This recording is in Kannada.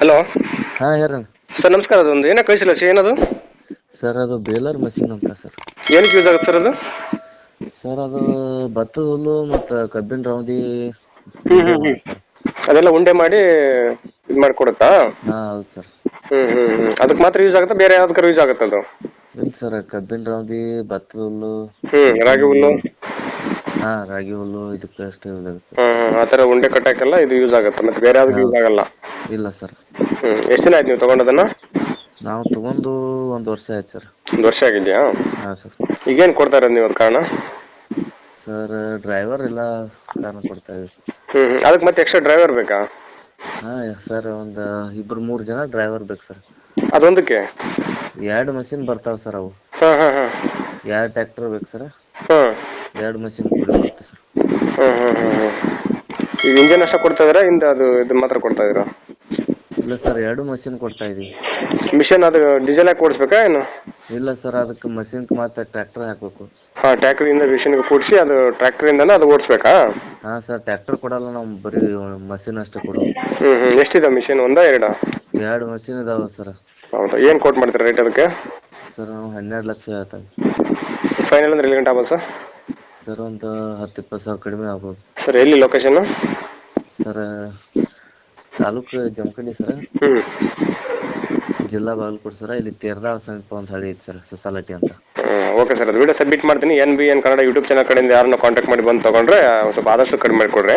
ಹಲೋ ಹಾಂ ಹೇಳ್ರಿ ಸರ್ ನಮಸ್ಕಾರ. ಅದೊಂದು ಏನೋ ಕಳಿಸಿಲ್ಲ ಸರ್ ಏನದು? ಸರ್ ಅದು ಬೇಲರ್ ಮಷಿನ್ ಅಂತ ಸರ್. ಏನಕ್ಕೆ ಯೂಸ್ ಆಗುತ್ತೆ ಸರ್ ಅದು? ಸರ್ ಅದು ಭತ್ತದ ಹುಲ್ಲು ಮತ್ತು ಕಬ್ಬಿನ ರೌದಿ ಅದೆಲ್ಲ ಉಂಡೆ ಮಾಡಿ ಇದು ಮಾಡಿಕೊಡುತ್ತಾ? ಹಾ ಹೌದು ಸರ್. ಹ್ಮ್ ಅದಕ್ಕೆ ಮಾತ್ರ ಯೂಸ್ ಆಗುತ್ತಾ? ಬೇರೆ ಯಾವ್ದಕ್ಕಾರ ಯೂಸ್ ಆಗುತ್ತೆ ಅದು? ಇಲ್ಲ ಸರ್ ಕಬ್ಬಿನ ರೌದಿ ಭತ್ತದ ಹುಲ್ಲು. ಹ್ಞೂ ರಾಗಿ ಹುಲ್ಲು. ಹಾ ರಾಗಿ ಹುಲ್ಲು ಇದಕ್ಕೆ ಅಷ್ಟೇ ಯೂಸ್ ಆಗುತ್ತೆ. ಹ್ಮ್ ಆ ಥರ ಉಂಡೆ ಕಟ್ಟಕ್ಕೆಲ್ಲ ಇದು ಯೂಸ್ ಆಗುತ್ತೆ. ಮತ್ತೆ ಬೇರೆ ಯಾವ್ದಕ್ಕೆ ಯೂಸ್ ಆಗಲ್ಲ. ಇಲ್ಲ ಸರ್. ಹ್ಞೂ ಎಷ್ಟು ದಿನ ಆಯ್ತು ನೀವು ತೊಗೊಂಡದನ್ನು? ನಾವು ತಗೊಂಡು ಒಂದು ವರ್ಷ ಆಯ್ತು ಸರ್. ಒಂದು ವರ್ಷ ಆಗಿದೆಯಾ? ಹಾಂ ಸರ್. ಈಗೇನು ಕೊಡ್ತಾರೆ ನೀವು ಅದು ಕಾರಣ? ಸರ್ ಡ್ರೈವರ್ ಇಲ್ಲ ಕಾರಣ ಕೊಡ್ತಾ ಇದ್ದೀವಿ ಹ್ಞೂ ಹ್ಞೂ ಅದಕ್ಕೆ ಮತ್ತೆ ಎಕ್ಸ್ಟ್ರಾ ಡ್ರೈವರ್ ಬೇಕಾ? ಹಾಂ ಸರ್ ಒಂದು ಇಬ್ಬರು ಮೂರು ಜನ ಡ್ರೈವರ್ ಬೇಕು ಸರ್. ಅದೊಂದಕ್ಕೆ? ಎರಡು ಮಷಿನ್ ಬರ್ತಾವೆ ಸರ್ ಅವು. ಹಾಂ ಹಾಂ ಹಾಂ. ಎರಡು ಟ್ಯಾಕ್ಟರ್ ಬೇಕು ಸರ್. ಹಾಂ. ಎರಡು ಮಷಿನ್ ಕೂಡ ಬರುತ್ತೆ ಸರ್. ಹ್ಞೂ ಹ್ಞೂ ಹ್ಞೂ ಹ್ಮ್. ಈಗ ಇಂಜನ್ ಅಷ್ಟೇ ಕೊಡ್ತಾ ಇದ್ದೀರಾ? ಹಿಂದೆ ಅದು ಇದು ಮಾತ್ರ ಕೊಡ್ತಾ ಇದೀರಾ ಇಲ್ಲ ಸರ್ ಎರಡು ಮಷಿನ್ ಕೊಡ್ತಾ ಇದೀವಿ. ಮಿಷನ್ ಅದು ಡೀಸೆಲ್ ಹಾಕಿ ಓಡಿಸ್ಬೇಕಾ ಏನು? ಇಲ್ಲ ಸರ್ ಅದಕ್ಕೆ ಮಷಿನ್ ಮತ್ತೆ ಟ್ರ್ಯಾಕ್ಟರ್ ಹಾಕಬೇಕು. ಹಾಂ ಟ್ರ್ಯಾಕ್ಟ್ರಿಂದ ಮಿಷನ್ಗೆ ಕೂಡಿಸಿ ಅದು ಟ್ರ್ಯಾಕ್ಟ್ರಿಂದನೇ ಅದು ಓಡಿಸ್ಬೇಕಾ? ಹಾಂ ಸರ್ ಟ್ರ್ಯಾಕ್ಟರ್ ಕೊಡಲ್ಲ ನಾವು ಬರೀ ಮಷಿನ್ ಅಷ್ಟೇ ಕೊಡೋದು. ಹ್ಞೂ ಹ್ಞೂ ಎಷ್ಟಿದೆ ಮಿಷಿನ್ ಒಂದಾ ಎರಡಾ? ಎರಡು ಮಷಿನ್ ಇದಾವೆ ಸರ್. ಹೌದಾ ಏನು ಕೋಟ್ ಮಾಡ್ತೀರಾ ರೇಟ್ ಅದಕ್ಕೆ? ಸರ್ ನಾವು ಹನ್ನೆರಡು ಲಕ್ಷ ಹೇಳ್ತೇವೆ ಫೈನಲ್ ಅಂದ್ರೆ ಎಲ್ಲಿ ಗಂಟೆ ಆಗ್ಬೋದು ಸರ್? ಸರ್ ಒಂದು ಹತ್ತು ಇಪ್ಪತ್ತು ಸಾವಿರ ಕಡಿಮೆ ಆಗ್ಬೋದು. ಸರ್ ಎಲ್ಲಿ location sir taluk Jamkhandi sir. ಹ್ಮ್. ಜಿಲ್ಲಾ ಬಾಗಲಕೋಟೆ ಸರ್ ಇಲ್ಲಿ ತೇರ್ದಾಳ ಸಮೀಪ ಅಂತ ಹಳ್ಳಿ ಐತೆ ಸರ್ ಸೊಸಾಲಟಿ ಅಂತ. ಓಕೆ ಸರ್ ಅದು ವಿಡಿಯೋ ಸಬ್ಮಿಟ್ ಮಾಡ್ತೀನಿ. N B N Kannada YouTube channel ಕಡೆಯಿಂದ ಯಾರನ್ನ ಕಾಂಟ್ಯಾಕ್ಟ್ ಮಾಡಿ ಬಂದು ತಗೊಂಡ್ರೆ ಸ್ವಲ್ಪ ಆದಷ್ಟು ಕಡಿಮೆ ಮಾಡಿಕೊಡ್ರಿ.